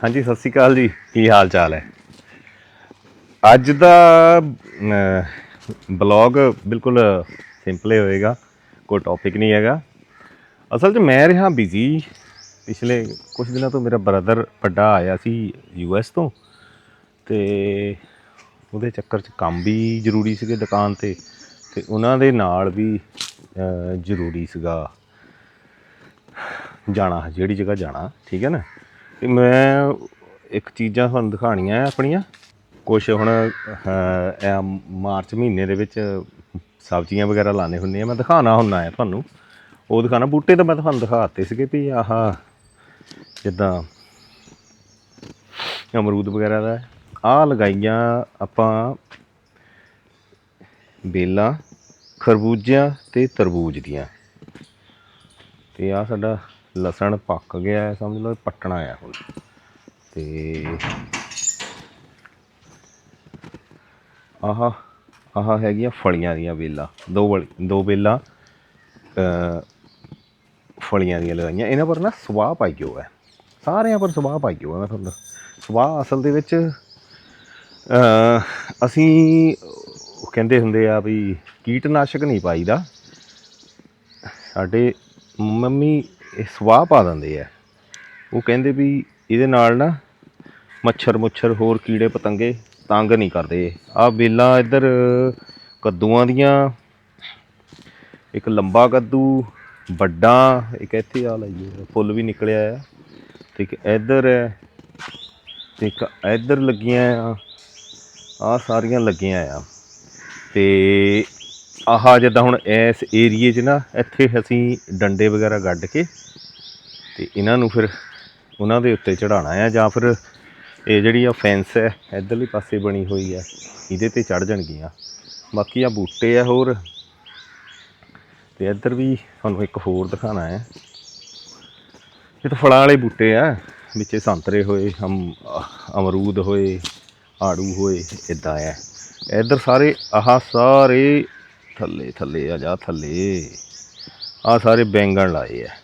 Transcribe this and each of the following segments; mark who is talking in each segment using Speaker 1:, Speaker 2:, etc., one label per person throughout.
Speaker 1: ਹਾਂਜੀ, ਸਤਿ ਸ਼੍ਰੀ ਅਕਾਲ ਜੀ। ਕੀ ਹਾਲ ਚਾਲ ਹੈ? ਅੱਜ ਦਾ ਬਲੌਗ ਬਿਲਕੁਲ ਸਿੰਪਲ ਹੀ ਹੋਏਗਾ, ਕੋਈ ਟੌਪਿਕ ਨਹੀਂ ਹੈਗਾ। ਅਸਲ 'ਚ ਮੈਂ ਰਿਹਾ ਬਿਜ਼ੀ ਪਿਛਲੇ ਕੁਝ ਦਿਨਾਂ ਤੋਂ ਮੇਰਾ ਬ੍ਰਦਰ ਵੱਡਾ ਆਇਆ ਸੀ ਯੂਐਸ ਤੋਂ ਤੇ ਉਹਦੇ ਚੱਕਰ 'ਚ ਕੰਮ ਵੀ ਜ਼ਰੂਰੀ ਸੀਗੇ ਦੁਕਾਨ ਤੇ ਤੇ ਉਹਨਾਂ ਦੇ ਨਾਲ ਵੀ ਜ਼ਰੂਰੀ ਸੀਗਾ ਜਾਣਾ, ਜਿਹੜੀ ਜਗ੍ਹਾ ਜਾਣਾ, ਠੀਕ ਹੈ ਨਾ? ਤੇ ਮੈਂ ਇੱਕ ਚੀਜ਼ਾਂ ਤੁਹਾਨੂੰ ਦਿਖਾਣੀਆਂ ਹੈ ਆਪਣੀਆਂ। ਕੁਝ ਹੁਣ ਇਹ ਮਾਰਚ ਮਹੀਨੇ ਦੇ ਵਿੱਚ ਸਬਜ਼ੀਆਂ ਵਗੈਰਾ ਲਾਣੇ ਹੁੰਦੇ ਆ। ਮੈਂ ਦਿਖਾਣਾ ਹੁੰਦਾ ਹੈ ਤੁਹਾਨੂੰ। ਉਹ ਦਿਖਾਣਾ ਬੂਟੇ ਤਾਂ ਮੈਂ ਤੁਹਾਨੂੰ ਦਿਖਾਤੇ ਸੀਗੇ ਵੀ ਆਹ, ਜਿੱਦਾਂ ਅਮਰੂਦ ਵਗੈਰਾ ਦਾ। ਆ ਲਗਾਈਆਂ ਆਪਾਂ ਬੇਲਾਂ, ਖਰਬੂਜਿਆਂ ਤੇ ਤਰਬੂਜ ਦੀਆਂ। ਤੇ ਆ ਸਾਡਾ ਲਸਣ ਪੱਕ ਗਿਆ ਹੈ, ਸਮਝ ਲਓ ਪੱਟਣਾ ਆ ਹੁਣ। ਤੇ ਆਹ ਆਹ ਹੈਗੀਆਂ ਫਲੀਆਂ ਦੀਆਂ ਵੇਲਾਂ, ਦੋ ਵਲ- ਦੋ ਵੇਲਾਂ ਫਲੀਆਂ ਦੀਆਂ ਲਗਾਈਆਂ। ਇਹਨਾਂ ਪਰ ਨਾ ਸਵਾਹ ਪਾਈ ਹੋ ਹੈ ਸਾਰਿਆਂ ਪਰ ਸਵਾਹ ਪਾਈ ਹੋ ਮੈਂ ਤੁਹਾਨੂੰ ਸਵਾਹ ਅਸਲ ਦੇ ਵਿੱਚ ਅਸੀਂ ਕਹਿੰਦੇ ਹੁੰਦੇ ਆ ਵੀ ਕੀਟਨਾਸ਼ਕ ਨਹੀਂ ਪਾਈਦਾ। ਸਾਡੇ ਮੰਮੀ ਇਹ ਸਵਾਹ ਪਾ ਦਿੰਦੇ ਆ। ਉਹ ਕਹਿੰਦੇ ਵੀ ਇਹਦੇ ਨਾਲ ਨਾ ਮੱਛਰ ਮੁੱਛਰ ਹੋਰ ਕੀੜੇ ਪਤੰਗੇ ਤੰਗ ਨਹੀਂ ਕਰਦੇ। ਆ ਬੇਲਾਂ ਇੱਧਰ ਕੱਦੂਆਂ ਦੀਆਂ, ਇੱਕ ਲੰਬਾ ਕੱਦੂ, ਵੱਡਾ, ਇੱਕ ਇੱਥੇ ਆ ਲਾਈਏ, ਫੁੱਲ ਵੀ ਨਿਕਲਿਆ ਆ। ਤੇ ਇੱਕ ਇੱਧਰ ਹੈ, ਤੇ ਇੱਕ ਇੱਧਰ ਲੱਗੀਆਂ ਆ ਆ ਸਾਰੀਆਂ ਲੱਗੀਆਂ ਆ। ਤੇ ਆਹ ਜਿੱਦਾਂ ਹੁਣ ਇਸ ਏਰੀਏ 'ਚ ਨਾ, ਇੱਥੇ ਅਸੀਂ ਡੰਡੇ ਵਗੈਰਾ ਗੱਡ ਕੇ ਤੇ ਇਹਨਾਂ ਨੂੰ ਫਿਰ ਉਹਨਾਂ ਦੇ ਉੱਤੇ ਚੜਾਉਣਾ ਆ ਜਾਂ ਫਿਰ ਇਹ ਜਿਹੜੀ ਆ ਫੈਂਸ ਹੈ, ਇਧਰਲੇ ਪਾਸੇ ਬਣੀ ਹੋਈ ਹੈ ਇਹਦੇ ਤੇ ਚੜ ਜਾਣਗੀਆਂ। ਬਾਕੀ ਆ ਬੂਟੇ ਆ ਹੋਰ ਤੇ ਇੱਧਰ ਵੀ ਤੁਹਾਨੂੰ ਇੱਕ ਹੋਰ ਦਿਖਾਣਾ ਹੈ ਇਹ ਤਾਂ ਫਲਾਂ ਵਾਲੇ ਬੂਟੇ ਆ, ਵਿੱਚੇ ਸੰਤਰੇ ਹੋਏ, ਅਮ, ਅਮਰੂਦ ਹੋਏ, ਆੜੂ ਹੋਏ, ਇਦਾਂ ਆ। ਇੱਧਰ ਸਾਰੇ, ਆਹ ਸਾਰੇ ਥੱਲੇ ਥੱਲੇ ਆ ਜਾ, ਥੱਲੇ। ਆ ਸਾਰੇ ਬੈਂਗਣ ਲਾਏ ਆ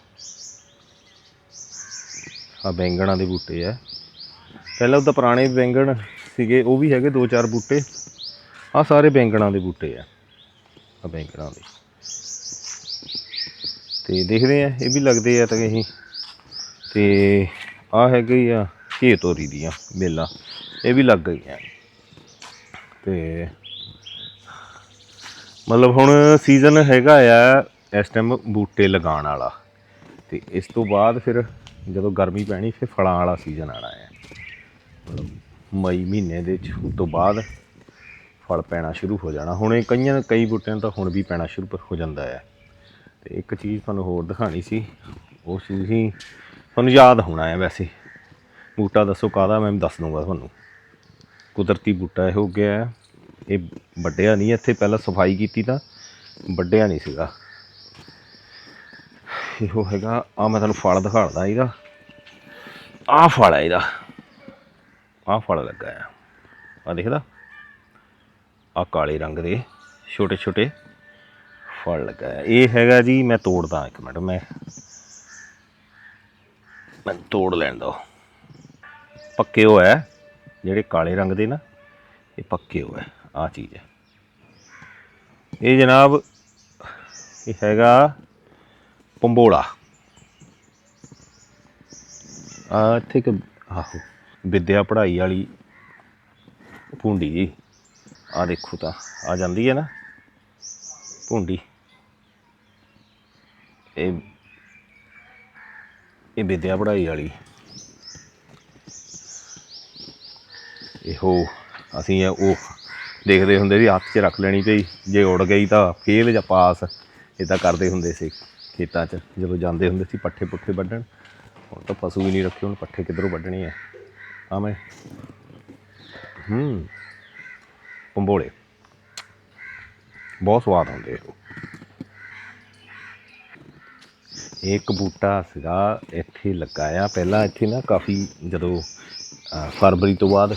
Speaker 1: ਆ ਬੈਂਗਣਾਂ ਦੇ ਬੂਟੇ ਆ ਪਹਿਲਾਂ ਉਹਦਾ ਪੁਰਾਣੇ ਬੈਂਗਣ ਸੀਗੇ, ਉਹ ਵੀ ਹੈਗੇ ਦੋ ਚਾਰ ਬੂਟੇ। ਆ ਸਾਰੇ ਬੈਂਗਣਾਂ ਦੇ ਬੂਟੇ ਆ ਆ ਬੈਂਗਣਾਂ ਦੇ। ਤੇ ਦੇਖਦੇ ਆ, ਇਹ ਵੀ ਲੱਗਦੇ ਆ ਤਾਂ ਅਸੀਂ ਤੇ ਆ ਹੈਗੇ ਆ ਘੇ ਤੋਰੀ ਦੀਆਂ ਬੇਲਾਂ ਇਹ ਵੀ ਲੱਗ ਗਈਆਂ। ਤੇ ਮਤਲਬ ਹੁਣ ਸੀਜ਼ਨ ਹੈਗਾ ਆ ਇਸ ਟਾਈਮ ਬੂਟੇ ਲਗਾਉਣ ਵਾਲਾ। ਤੇ ਇਸ ਤੋਂ ਬਾਅਦ ਫਿਰ ਜਦੋਂ ਗਰਮੀ ਪੈਣੀ, ਫਿਰ ਫਲਾਂ ਵਾਲਾ ਸੀਜ਼ਨ ਆਣਾ ਹੈ ਮਈ ਮਹੀਨੇ ਦੇ ਤੋਂ ਬਾਅਦ ਫਲ ਪੈਣਾ ਸ਼ੁਰੂ ਹੋ ਜਾਣਾ। ਹੁਣ ਇਹ ਕਈਆਂ, ਕਈ ਬੂਟਿਆਂ ਨੂੰ ਤਾਂ ਹੁਣ ਵੀ ਪੈਣਾ ਸ਼ੁਰੂ ਹੋ ਜਾਂਦਾ ਹੈ ਤੇ ਇੱਕ ਚੀਜ਼ ਤੁਹਾਨੂੰ ਹੋਰ ਦਿਖਾਣੀ ਸੀ, ਉਹ ਚੀਜ਼ ਹੀ ਤੁਹਾਨੂੰ ਯਾਦ ਹੋਣਾ ਹੈ ਵੈਸੇ। ਬੂਟਾ ਦੱਸੋ ਕਾਹਦਾ, ਮੈਂ ਦੱਸ ਦੂੰਗਾ ਤੁਹਾਨੂੰ। ਕੁਦਰਤੀ ਬੂਟਾ ਇਹ ਹੋ ਗਿਆ ਇਹ ਵੱਡਿਆ ਨਹੀਂ, ਇੱਥੇ ਪਹਿਲਾਂ ਸਫ਼ਾਈ ਕੀਤੀ ਤਾਂ ਵੱਡਿਆ ਨਹੀਂ ਸੀਗਾ। ਇਹੋ ਹੈਗਾ ਆ ਮੈਂ ਤੁਹਾਨੂੰ ਫਲ ਦਿਖਾੜਦਾ ਇਹਦਾ। ਆਹ ਫਲ ਹੈ ਇਹਦਾ। ਆਹ ਫਲ ਲੱਗਾ ਆ। ਆ ਦੇਖਦਾ ਆ ਕਾਲੇ ਰੰਗ ਦੇ ਛੋਟੇ ਛੋਟੇ ਫਲ ਲੱਗਾ ਆ। ਇਹ ਹੈਗਾ ਜੀ, ਮੈਂ ਤੋੜਦਾ ਇੱਕ ਮਿੰਟ, ਮੈਂ ਮੈਂ ਤੋੜ ਲੈਣ ਦੋ ਪੱਕੇ ਹੋਇਆ ਹੈ। ਜਿਹੜੇ ਕਾਲੇ ਰੰਗ ਦੇ ਨਾ, ਇਹ ਪੱਕੇ ਹੋਏ ਆ ਚੀਜ਼ ਹੈ। ਇਹ ਜਨਾਬ, ਇਹ ਹੈਗਾ ਪੰਬੋਲਾ ਆ ਇੱਥੇ ਇੱਕ, ਆਹੋ, ਵਿਦਿਆ ਪੜ੍ਹਾਈ ਵਾਲੀ ਭੁੰਡੀ ਜੀ। ਆ ਦੇਖੋ ਤਾਂ, ਆ ਜਾਂਦੀ ਹੈ ਨਾ, ਭੁੰਡੀ। ਇਹ ਇਹ ਵਿਦਿਆ ਪੜ੍ਹਾਈ ਵਾਲੀ। ਇਹੋ, ਅਸੀਂ ਉਹ ਦੇਖਦੇ ਹੁੰਦੇ ਵੀ ਹੱਥ 'ਚ ਰੱਖ ਲੈਣੀ ਪਈ, ਜੇ ਉੜ ਗਈ ਤਾਂ ਫੇਲ ਜਾਂ ਪਾਸ। ਇਦਾਂ ਕਰਦੇ ਹੁੰਦੇ ਸੀ ਖੇਤਾਂ 'ਚ, ਜਦੋਂ ਜਾਂਦੇ ਹੁੰਦੇ ਸੀ ਪੱਠੇ ਪੁੱਠੇ ਵੱਢਣ। ਹੁਣ ਤਾਂ ਪਸ਼ੂ ਵੀ ਨਹੀਂ ਰੱਖੇ, ਹੁਣ ਪੱਠੇ ਕਿੱਧਰੋਂ ਵੱਢਣੇ ਆ? ਆ ਮੈਂ ਹੂੰ। ਪੰਬੋਲੇ। ਬਹੁਤ ਸਵਾਦ ਆਉਂਦੇ ਇਹ ਇੱਕ ਬੂਟਾ ਸੀਗਾ ਇੱਥੇ ਲੱਗਾ ਆ ਪਹਿਲਾਂ ਇੱਥੇ ਨਾ ਕਾਫੀ ਜਦੋਂ ਫਰਵਰੀ ਤੋਂ ਬਾਅਦ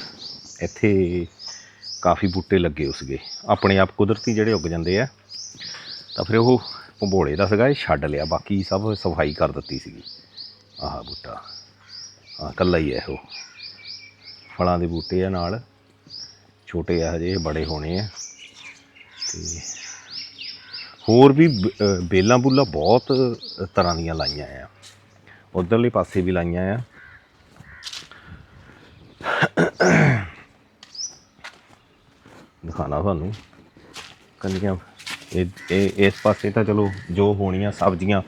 Speaker 1: ਇੱਥੇ ਕਾਫੀ ਬੂਟੇ ਲੱਗੇ ਉਸਗੇ ਆਪਣੇ ਆਪ ਕੁਦਰਤੀ ਜਿਹੜੇ ਉੱਗ ਜਾਂਦੇ ਆ, ਤਾਂ ਫਿਰ ਉਹ ਭੰਬੋਲੇ ਦਾ ਸੀਗਾ, ਇਹ ਛੱਡ ਲਿਆ, ਬਾਕੀ ਸਭ ਸਫ਼ਾਈ ਕਰ ਦਿੱਤੀ ਸੀਗੀ। ਆਹ ਬੂਟਾ, ਆਹ ਕੱਲਾ ਹੀ ਹੈ ਉਹ। ਫਲਾਂ ਦੇ ਬੂਟੇ ਆ ਨਾਲ, ਛੋਟੇ ਆ ਹਜੇ, ਬੜੇ ਹੋਣੇ ਆ। ਤੇ ਹੋਰ ਵੀ ਬੇਲਾਂ ਬੁੱਲਾਂ ਬਹੁਤ ਤਰ੍ਹਾਂ ਦੀਆਂ ਲਾਈਆਂ ਆ। ਉਧਰਲੇ ਪਾਸੇ ਵੀ ਲਾਈਆਂ ਆ। ਦਿਖਾਣਾ ਤੁਹਾਨੂੰ। ਕੰਨੀਆਂ, ਇਹ ਇਹ, ਇਸ ਪਾਸੇ ਤਾਂ ਚਲੋ ਜੋ ਹੋਣੀਆਂ ਸਬਜ਼ੀਆਂ,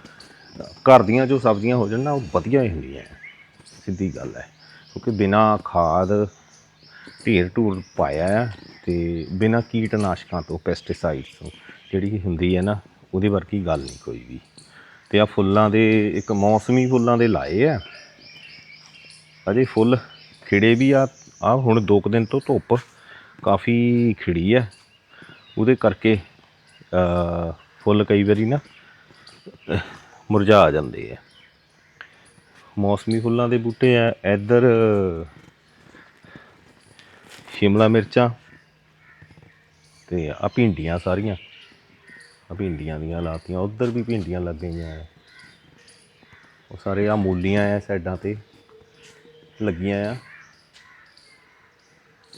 Speaker 1: ਘਰ ਦੀਆਂ ਜੋ ਸਬਜ਼ੀਆਂ ਹੋ ਜਾਣ ਨਾ, ਉਹ ਵਧੀਆ ਹੀ ਹੁੰਦੀਆਂ ਸਿੱਧੀ ਗੱਲ ਹੈ। ਕਿਉਂਕਿ ਬਿਨਾ ਖਾਦ ਢੇਰ ਢੂਰ ਪਾਇਆ ਹੈ ਤੇ ਬਿਨਾ ਕੀਟਨਾਸ਼ਕਾਂ ਤੋਂ ਪੈਸਟੀਸਾਈਡਸ ਤੋਂ, ਜਿਹੜੀ ਹੁੰਦੀ ਹੈ ਨਾ, ਉਹਦੇ ਵਰਗੀ ਗੱਲ ਨਹੀਂ ਕੋਈ ਵੀ। ਤੇ ਆ ਫੁੱਲਾਂ ਦੇ, ਇੱਕ ਮੌਸਮੀ ਫੁੱਲਾਂ ਦੇ ਲਾਏ ਆ। ਅਜੇ ਫੁੱਲ ਖਿੜੇ ਵੀ ਆ। ਆ ਹੁਣ ਦੋ ਕੁ ਦਿਨ ਤੋਂ ਧੁੱਪ ਕਾਫੀ ਖਿੜੀ ਹੈ ਉਹਦੇ ਕਰਕੇ ਫੁੱਲ ਕਈ ਵਾਰੀ ਨਾ, ਮੁਰਝਾ ਜਾਂਦੇ ਆ। ਮੌਸਮੀ ਫੁੱਲਾਂ ਦੇ ਬੂਟੇ ਆ। ਇੱਧਰ, ਸ਼ਿਮਲਾ ਮਿਰਚਾਂ ਤੇ ਆ ਭਿੰਡੀਆਂ ਸਾਰੀਆਂ। ਆ ਭਿੰਡੀਆਂ ਦੀਆਂ ਲਾਤੀਆਂ। ਉਧਰ ਵੀ ਭਿੰਡੀਆਂ ਲੱਗ ਗਈਆਂ ਆ। ਉਹ ਸਾਰੇ ਆ ਮੂਲੀਆਂ ਆ ਸਾਈਡਾਂ ਤੇ, ਲੱਗੀਆਂ ਆ।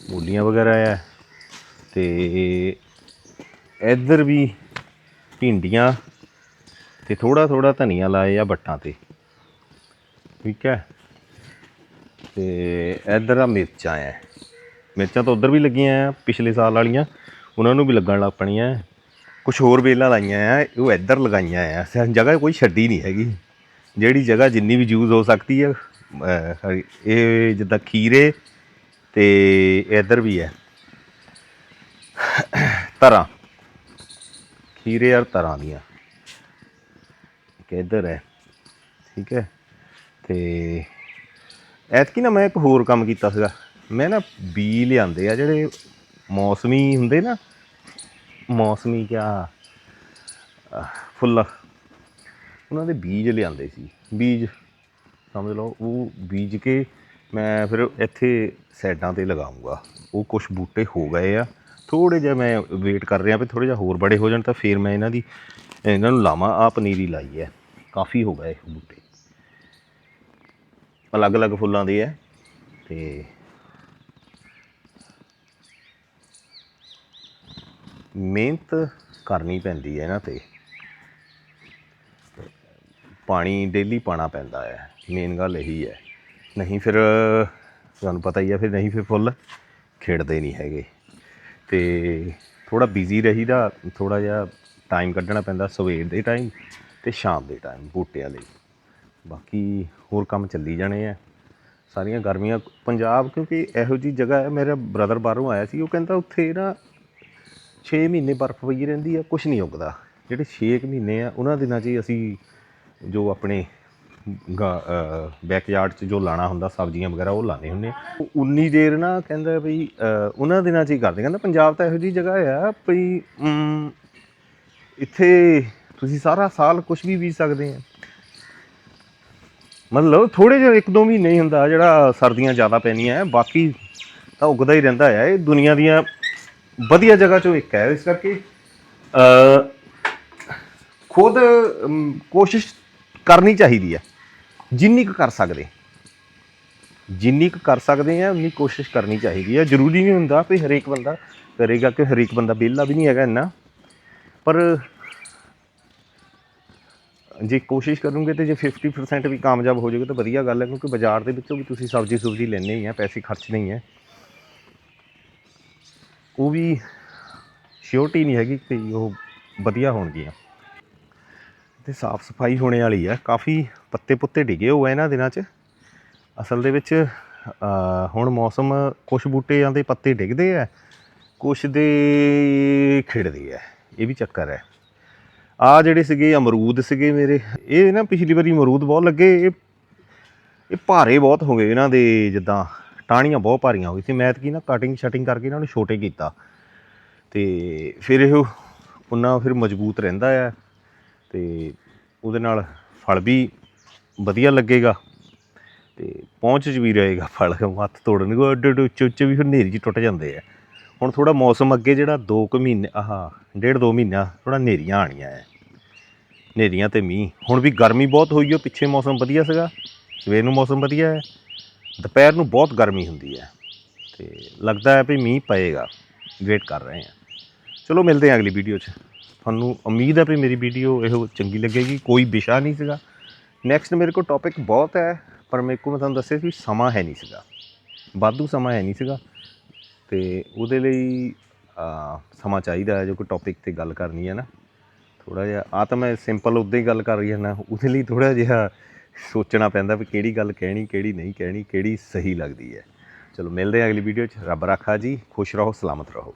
Speaker 1: ਮੂਲੀਆਂ ਵਗੈਰਾ ਆ ਤੇ ਇੱਧਰ ਵੀ ਭਿੰਡੀਆਂ ਤੇ ਥੋੜਾ ਥੋੜਾ ਧਨੀਆ ਲਾਏ ਆ ਬੱਟਾਂ ਤੇ। ਠੀਕ ਹੈ? ਤੇ ਇੱਧਰ ਆ ਮਿਰਚਾਂ ਆ। ਮਿਰਚਾਂ ਤਾਂ ਉਧਰ ਵੀ ਲੱਗੀਆਂ ਆ, ਪਿਛਲੇ ਸਾਲ ਵਾਲੀਆਂ। ਉਹਨਾਂ ਨੂੰ ਵੀ ਲੱਗਣ ਲੱਗ ਪਣੀਆਂ ਕੁਝ ਹੋਰ ਵੇਲਾਂ ਲਾਈਆਂ ਆ, ਉਹ ਇੱਧਰ ਲਗਾਈਆਂ ਆ। ਜਗ੍ਹਾ ਕੋਈ ਛੱਡੀ ਨਹੀਂ ਹੈਗੀ। ਜਿਹੜੀ ਜਗ੍ਹਾ ਜਿੰਨੀ ਵੀ ਯੂਜ਼ ਹੋ ਸਕਦੀ ਹੈ ਇਹ ਜਿੱਦਾਂ ਖੀਰੇ ਤੇ ਇੱਧਰ ਵੀ ਹੈ। ਤਰਾਂ ਖੀਰੇ ਔਰ ਤਰਾਂ ਦੀਆਂ। ਇੱਕ ਇੱਧਰ ਹੈ। ਠੀਕ ਹੈ। ਤੇ ਐਤਕੀ ਨਾ ਮੈਂ ਇੱਕ ਹੋਰ ਕੰਮ ਕੀਤਾ ਸੀਗਾ। ਮੈਂ ਨਾ ਬੀ ਲਿਆਂਦੇ ਆ ਜਿਹੜੇ ਮੌਸਮੀ ਹੁੰਦੇ ਨਾ। ਮੌਸਮੀ ਕਿਆ? ਫੁੱਲ। ਉਹਨਾਂ ਦੇ ਬੀਜ ਲਿਆਂਦੇ ਸੀ। ਬੀਜ ਸਮਝ ਲਓ, ਉਹ ਬੀਜ ਕੇ ਮੈਂ ਫਿਰ ਇੱਥੇ ਸਾਈਡਾਂ ਤੇ ਲਗਾਉਂਗਾ। ਉਹ ਕੁਝ ਬੂਟੇ ਹੋ ਗਏ ਆ। ਥੋੜੇ ਜਿਹਾ ਮੈਂ ਵੇਟ ਕਰ ਰਿਹਾ ਵੀ ਥੋੜੇ ਜਿਹਾ ਹੋਰ ਬੜੇ ਹੋ ਜਾਣ ਤਾਂ ਫਿਰ ਮੈਂ ਇਹਨਾਂ ਦੀ, ਇਹਨਾਂ ਨੂੰ ਲਾਵਾਂ। ਆ ਪਨੀਰੀ ਲਾਈ ਹੈ। ਕਾਫੀ ਹੋ ਗਏ ਬੂਟੇ। ਅਲੱਗ-ਅਲੱਗ ਫੁੱਲਾਂ ਦੇ ਹੈ ਤੇ ਮਿਹਨਤ ਕਰਨੀ ਪੈਂਦੀ ਹੈ ਇਹਨਾਂ ਤੇ। ਪਾਣੀ ਡੇਲੀ ਪਾਣਾ ਪੈਂਦਾ ਹੈ। ਮੇਨ ਗੱਲ ਇਹੀ ਹੈ। ਨਹੀਂ ਫਿਰ, ਤੁਹਾਨੂੰ ਪਤਾ ਹੀ ਹੈ ਫਿਰ ਨਹੀਂ ਫਿਰ ਫੁੱਲ ਖਿੜਦੇ ਨਹੀਂ ਹੈਗੇ। ਤੇ ਥੋੜਾ ਬਿਜ਼ੀ ਰਹੀਦਾ ਥੋੜਾ ਜਿਹਾ ਟਾਈਮ ਕੱਢਣਾ ਪੈਂਦਾ, ਸਵੇਰ ਦੇ ਟਾਈਮ ਤੇ ਸ਼ਾਮ ਦੇ ਟਾਈਮ ਬੂਟਿਆਂ ਲਈ। ਬਾਕੀ ਹੋਰ ਕੰਮ ਚੱਲੀ ਜਾਣੇ ਆ। ਸਾਰੀਆਂ ਗਰਮੀਆਂ, ਪੰਜਾਬ ਕਿਉਂਕਿ ਇਹੋ ਜੀ ਜਗ੍ਹਾ ਹੈ, ਮੇਰਾ ਬ੍ਰਦਰ ਬਾਹਰੋਂ ਆਇਆ ਸੀ, ਉਹ ਕਹਿੰਦਾ ਉੱਥੇ ਨਾ 6 ਮਹੀਨੇ ਬਰਫ਼ ਪਈ ਰਹਿੰਦੀ ਆ ਕੁਝ ਨਹੀਂ ਉੱਗਦਾ। ਜਿਹੜੇ 6 ਮਹੀਨੇ ਆ, ਉਹਨਾਂ ਦਿਨਾਂ 'ਚ ਹੀ ਅਸੀਂ ਜੋ ਆਪਣੇ ਬੈਕਯਾਰਡ 'ਚ ਜੋ ਲਾਣਾ ਹੁੰਦਾ, ਸਬਜ਼ੀਆਂ ਵਗੈਰਾ, ਉਹ ਲਾਣੇ ਹੁੰਦੇ ਆ। ਉਹ ਉਨੀ ਦੇਰ ਨਾ ਕਹਿੰਦਾ ਵੀ ਉਹਨਾਂ ਦਿਨਾਂ 'ਚ ਹੀ ਕਰਦੇ। ਕਹਿੰਦਾ ਪੰਜਾਬ ਤਾਂ ਇਹੋ ਜੀ ਜਗ੍ਹਾ ਆ ਵੀ ਇੱਥੇ ਤੁਸੀਂ ਸਾਰਾ ਸਾਲ ਕੁਝ ਵੀ ਬੀਜ ਸਕਦੇ ਆ। ਮਤਲਬ ਥੋੜੇ ਜਿਹਾ ਇੱਕ ਦੋ ਮਹੀਨੇ ਹੀ ਹੁੰਦਾ, ਜਿਹੜਾ ਸਰਦੀਆਂ ਜ਼ਿਆਦਾ ਪੈਣੀਆਂ ਹੈ ਬਾਕੀ ਤਾਂ ਉੱਗਦਾ ਹੀ ਰਹਿੰਦਾ ਹੈ ਇਹ ਦੁਨੀਆ ਦੀਆਂ ਵਧੀਆ ਜਗ੍ਹਾ ਚੋਂ ਇੱਕ ਹੈ ਇਸ ਕਰਕੇ ਖੁਦ ਕੋਸ਼ਿਸ਼ ਕਰਨੀ ਚਾਹੀਦੀ ਹੈ ਜਿੰਨੀ ਕੁ ਕਰ ਸਕਦੇ। ਜਿੰਨੀ ਕੁ ਕਰ ਸਕਦੇ ਆ, ਉਨੀ ਕੋਸ਼ਿਸ਼ ਕਰਨੀ ਚਾਹੀਦੀ ਹੈ ਜ਼ਰੂਰੀ ਨਹੀਂ ਹੁੰਦਾ ਵੀ ਹਰੇਕ ਬੰਦਾ ਕਰੇਗਾ ਕਿ ਹਰੇਕ ਬੰਦਾ ਵਿਹਲਾ ਵੀ ਨਹੀਂ ਹੈਗਾ ਇੰਨਾ। ਪਰ ਜੇ ਕੋਸ਼ਿਸ਼ ਕਰੋਗੇ ਤੇ ਜੇ 50% ਵੀ ਕਾਮਯਾਬ ਹੋ ਜਾਓਗੇ ਤਾਂ ਵਧੀਆ ਗੱਲ ਹੈ ਕਿਉਂਕਿ ਬਾਜ਼ਾਰ ਦੇ ਵਿੱਚੋਂ ਵੀ ਤੁਸੀਂ ਸਬਜ਼ੀ ਸੁਬਜ਼ੀ ਲੈਣੇ ਹੀ ਆ, ਪੈਸੇ ਖਰਚਣੇ ਨਹੀਂ ਹੈ ਉਹ ਵੀ ਸ਼ਿਓਰਟੀ ਨਹੀਂ ਹੈਗੀ ਕਿ ਉਹ ਵਧੀਆ ਹੋਣਗੀਆਂ। ਤੇ ਸਾਫ਼ ਸਫ਼ਾਈ ਹੋਣੇ ਵਾਲੀ ਆ। ਕਾਫੀ ਪੱਤੇ ਪੁੱਤੇ ਡਿਗੇ ਹੋਏ ਇਹਨਾਂ ਦਿਨਾਂ 'ਚ। ਅਸਲ ਦੇ ਵਿੱਚ ਹੁਣ ਮੌਸਮ ਕੁਛ ਬੂਟਿਆਂ ਦੇ ਪੱਤੇ ਡਿੱਗਦੇ ਆ, ਕੁਛ ਦੇ ਖਿੜਦੇ ਆ। ਇਹ ਵੀ ਚੱਕਰ ਹੈ ਆ ਜਿਹੜੇ ਸੀਗੇ ਅਮਰੂਦ ਸੀਗੇ ਮੇਰੇ, ਇਹ ਨਾ ਪਿਛਲੀ ਵਾਰੀ ਅਮਰੂਦ ਬਹੁਤ ਲੱਗੇ। ਇਹ ਇਹ ਭਾਰੇ ਬਹੁਤ ਹੋ ਗਏ ਇਹਨਾਂ ਦੇ, ਜਿੱਦਾਂ ਟਾਹਣੀਆਂ ਬਹੁਤ ਭਾਰੀਆਂ ਹੋ ਗਈ ਸੀ। ਮੈਂ ਤਾਂ ਕੀ ਨਾ ਕਟਿੰਗ ਸ਼ਟਿੰਗ ਕਰਕੇ ਇਹਨਾਂ ਨੂੰ ਛੋਟੇ ਕੀਤਾ। ਤੇ ਫਿਰ ਇਹ ਉਹਨਾਂ ਫਿਰ ਮਜ਼ਬੂਤ ਰਹਿੰਦਾ ਆ। ਤੇ ਉਹਦੇ ਨਾਲ ਫਲ ਵੀ ਵਧੀਆ ਲੱਗੇਗਾ ਤੇ ਪਹੁੰਚ 'ਚ ਵੀ ਰਹੇਗਾ ਫਲ ਹੱਥ ਤੋੜਨ ਕੋ ਅੱਡ ਅੱਡ ਉੱਚੇ ਉੱਚੇ ਵੀ ਫਿਰ ਹਨੇਰੀ 'ਚ ਟੁੱਟ ਜਾਂਦੇ ਆ। ਹੁਣ ਥੋੜਾ ਮੌਸਮ ਅੱਗੇ ਜਿਹੜਾ 2 ਕੁ ਮਹੀਨੇ, ਆਹ ਡੇਢ ਦੋ ਮਹੀਨਾ ਥੋੜਾ ਹਨੇਰੀਆਂ ਆਣੀਆਂ ਐ। ਹਨੇਰੀਆਂ ਤੇ ਮੀਂਹ। ਹੁਣ ਵੀ ਗਰਮੀ ਬਹੁਤ ਹੋਈ ਓ, ਪਿੱਛੇ ਮੌਸਮ ਵਧੀਆ ਸੀਗਾ, ਸਵੇਰ ਨੂੰ ਮੌਸਮ ਵਧੀਆ ਹੈ ਦੁਪਹਿਰ ਨੂੰ ਬਹੁਤ ਗਰਮੀ ਹੁੰਦੀ ਹੈ ਤੇ ਲੱਗਦਾ ਹੈ ਵੀ ਮੀਂਹ ਪਏਗਾ, ਵੇਟ ਕਰ ਰਹੇ ਹਾਂ ਚਲੋ ਮਿਲਦੇ ਹਾਂ ਅਗਲੀ ਵੀਡੀਓ 'ਚ। ਤੁਹਾਨੂੰ ਉਮੀਦ ਹੈ ਵੀ ਮੇਰੀ ਵੀਡੀਓ ਇਹੋ ਚੰਗੀ ਲੱਗੇਗੀ, ਕੋਈ ਵਿਸ਼ਾ ਨਹੀਂ ਸੀਗਾ। ਨੈਕਸਟ ਮੇਰੇ ਕੋਲ ਟੌਪਿਕ ਬਹੁਤ ਹੈ, ਪਰ ਮੇਰੇ ਕੋਲ ਮੈਂ ਤੁਹਾਨੂੰ ਦੱਸਿਆ ਸੀ ਵੀ ਸਮਾਂ ਹੈ ਨਹੀਂ ਸੀਗਾ। ਵਾਧੂ ਸਮਾਂ ਹੈ ਨਹੀਂ ਸੀਗਾ। ਤੇ ਉਹਦੇ ਲਈ ਸਮਾਂ ਚਾਹੀਦਾ ਹੈ, ਜੋ ਕੋਈ ਟੌਪਿਕ ਤੇ ਗੱਲ ਕਰਨੀ ਹੈ ਨਾ। ਥੋੜਾ ਜਿਹਾ ਆ ਤਾਂ ਮੈਂ ਸਿੰਪਲ ਉਦਾਂ ਹੀ ਗੱਲ ਕਰ ਰਹੀ ਹਾਂ ਨਾ, ਉਹਦੇ ਲਈ ਥੋੜਾ ਜਿਹਾ ਸੋਚਣਾ ਪੈਂਦਾ ਵੀ ਕਿਹੜੀ ਗੱਲ ਕਹਿਣੀ, ਕਿਹੜੀ ਨਹੀਂ ਕਹਿਣੀ, ਕਿਹੜੀ ਸਹੀ ਲੱਗਦੀ ਹੈ। ਚਲੋ ਮਿਲਦੇ ਹਾਂ ਅਗਲੀ ਵੀਡੀਓ 'ਚ। ਰੱਬ ਰਾਖਾ ਜੀ, ਖੁਸ਼ ਰਹੋ, ਸਲਾਮਤ ਰਹੋ।